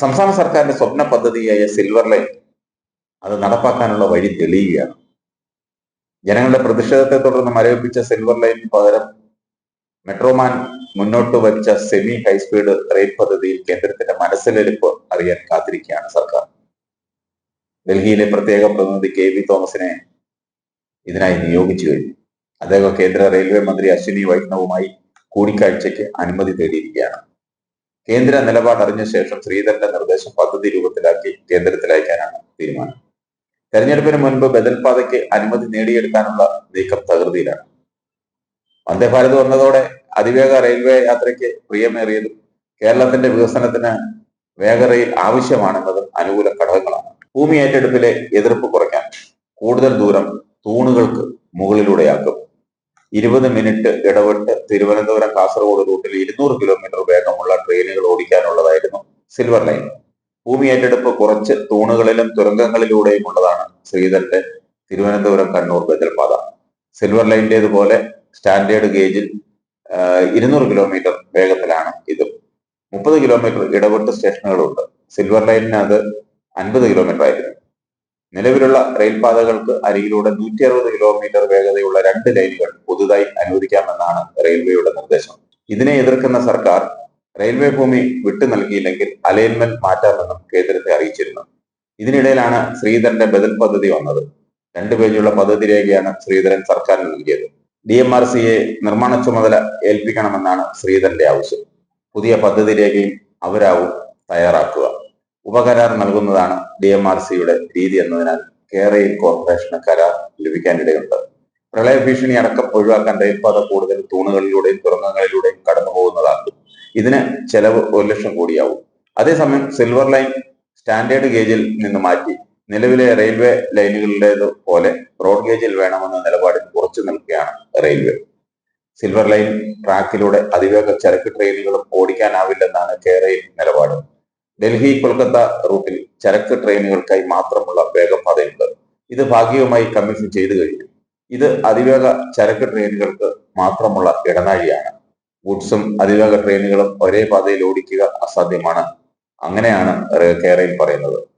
സംസ്ഥാന സർക്കാരിന്റെ സ്വപ്ന പദ്ധതിയായ സിൽവർ ലൈൻ അത് നടപ്പാക്കാനുള്ള വഴി തെളിയുകയാണ്. ജനങ്ങളുടെ പ്രതിഷേധത്തെ തുടർന്ന് മരവിപ്പിച്ച സിൽവർ ലൈനിന് പകരം മെട്രോമാൻ മുന്നോട്ട് വെച്ച സെമി ഹൈസ്പീഡ് റെയിൽ പദ്ധതിയിൽ കേന്ദ്രത്തിന്റെ മനസ്സിലെടുപ്പ് അറിയാൻ കാത്തിരിക്കുകയാണ് സർക്കാർ. ഡൽഹിയിലെ പ്രത്യേക പ്രതിനിധി കെ വി തോമസിനെ ഇതിനായി നിയോഗിച്ചു കഴിഞ്ഞു. അദ്ദേഹം കേന്ദ്ര റെയിൽവേ മന്ത്രി അശ്വിനി വൈഷ്ണവുമായി കൂടിക്കാഴ്ചയ്ക്ക് അനുമതി തേടിയിരിക്കുകയാണ്. കേന്ദ്ര നിലപാട് അറിഞ്ഞ ശേഷം ശ്രീധരന്റെ നിർദ്ദേശം പദ്ധതി രൂപത്തിലാക്കി കേന്ദ്രത്തിൽ അയക്കാനാണ് തീരുമാനം. തെരഞ്ഞെടുപ്പിന് മുൻപ് ബദൽപാതയ്ക്ക് അനുമതി നേടിയെടുക്കാനുള്ള നീക്കം തകൃതിയിലാണ്. വന്ദേഭാരത് വന്നതോടെ അതിവേഗ റെയിൽവേ യാത്രയ്ക്ക് പ്രിയമേറിയതും കേരളത്തിന്റെ വികസനത്തിന് വേഗറയിൽ ആവശ്യമാണെന്നതും അനുകൂല ഘടകങ്ങളാണ്. ഭൂമി ഏറ്റെടുപ്പിലെ എതിർപ്പ് കുറയ്ക്കാൻ കൂടുതൽ ദൂരം ഇരുപത് മിനിറ്റ് ഇടവിട്ട് തിരുവനന്തപുരം കാസർഗോഡ് റൂട്ടിൽ ഇരുന്നൂറ് കിലോമീറ്റർ വേഗമുള്ള ട്രെയിനുകൾ ഓടിക്കാനുള്ളതായിരുന്നു സിൽവർ ലൈൻ ഭൂമി ഏറ്റെടുപ്പ് കുറച്ച് തൂണുകളിലും തുരങ്കങ്ങളിലൂടെയും ഉള്ളതാണ് ശ്രീധരന്റെ തിരുവനന്തപുരം കണ്ണൂർ ബദൽപാത സിൽവർ ലൈനിന്റേതുപോലെ സ്റ്റാൻഡേർഡ് ഗേജിൽ ഇരുന്നൂറ് കിലോമീറ്റർ വേഗത്തിലാണ് ഇത്. മുപ്പത് കിലോമീറ്റർ ഇടവിട്ട് സ്റ്റേഷനുകളുണ്ട്. സിൽവർ ലൈനിന് അത് അൻപത് കിലോമീറ്റർ ആയിരുന്നു. നിലവിലുള്ള റെയിൽപാതകൾക്ക് അരികിലൂടെ നൂറ്റി അറുപത് കിലോമീറ്റർ വേഗതയുള്ള രണ്ട് ലൈനുകൾ പുതുതായി അനുവദിക്കാമെന്നാണ് റെയിൽവേയുടെ നിർദ്ദേശം. ഇതിനെ എതിർക്കുന്ന സർക്കാർ റെയിൽവേ ഭൂമി വിട്ടു നൽകിയില്ലെങ്കിൽ അലൈൻമെന്റ് മാറ്റാമെന്നും കേന്ദ്രത്തെ അറിയിച്ചിരുന്നു. ഇതിനിടയിലാണ് ശ്രീധരന്റെ ബദൽ പദ്ധതി വന്നത്. രണ്ടു പേജുള്ള പദ്ധതി രേഖയാണ് ശ്രീധരൻ സർക്കാരിന് നൽകിയത്. ഡി എം ആർ സിയെ നിർമ്മാണ ചുമതല ഏൽപ്പിക്കണമെന്നാണ് ശ്രീധരന്റെ ആവശ്യം. പുതിയ പദ്ധതി രേഖയും അവരാവും തയ്യാറാക്കുക. ഉപകരാർ നൽകുന്നതാണ് ഡി എം ആർ സിയുടെ രീതി എന്നതിനാൽ കേരയിൽ കോർപ്പറേഷന് കരാർ ലഭിക്കാനിടയുണ്ട്. പ്രളയ ഭീഷണി അടക്കം ഒഴിവാക്കാൻ റെയിൽപാത കൂടുതൽ തൂണുകളിലൂടെയും തുറങ്കങ്ങളിലൂടെയും കടന്നു പോകുന്നതാകും. ഇതിന് ചെലവ് ഒരു ലക്ഷം കോടിയാവും. അതേസമയം സിൽവർ ലൈൻ സ്റ്റാൻഡേർഡ് ഗേജിൽ നിന്ന് മാറ്റി നിലവിലെ റെയിൽവേ ലൈനുകളുടേത് പോലെ റോഡ് ഗേജിൽ വേണമെന്ന നിലപാടിൽ ഉറച്ചു നിൽക്കുകയാണ് റെയിൽവേ സിൽവർ ലൈൻ ട്രാക്കിലൂടെ അതിവേഗ ചരക്ക് ട്രെയിനുകളും ഓടിക്കാനാവില്ലെന്നാണ് കേരയിൽ നിലപാട്. ഡൽഹി കൊൽക്കത്ത റൂട്ടിൽ ചരക്ക് ട്രെയിനുകൾക്കായി മാത്രമുള്ള വേഗപാതയുണ്ട് ഇത് ഭാഗികമായി കമ്മീഷൻ ചെയ്തു കഴിഞ്ഞു. ഇത് അതിവേഗ ചരക്ക് ട്രെയിനുകൾക്ക് മാത്രമുള്ള ഇടനാഴിയാണ്. ഗുഡ്സും അതിവേഗ ട്രെയിനുകളും ഒരേ പാതയിൽ ഓടിക്കുക അസാധ്യമാണ്. അങ്ങനെയാണ് കേരയിൽ പറയുന്നത്.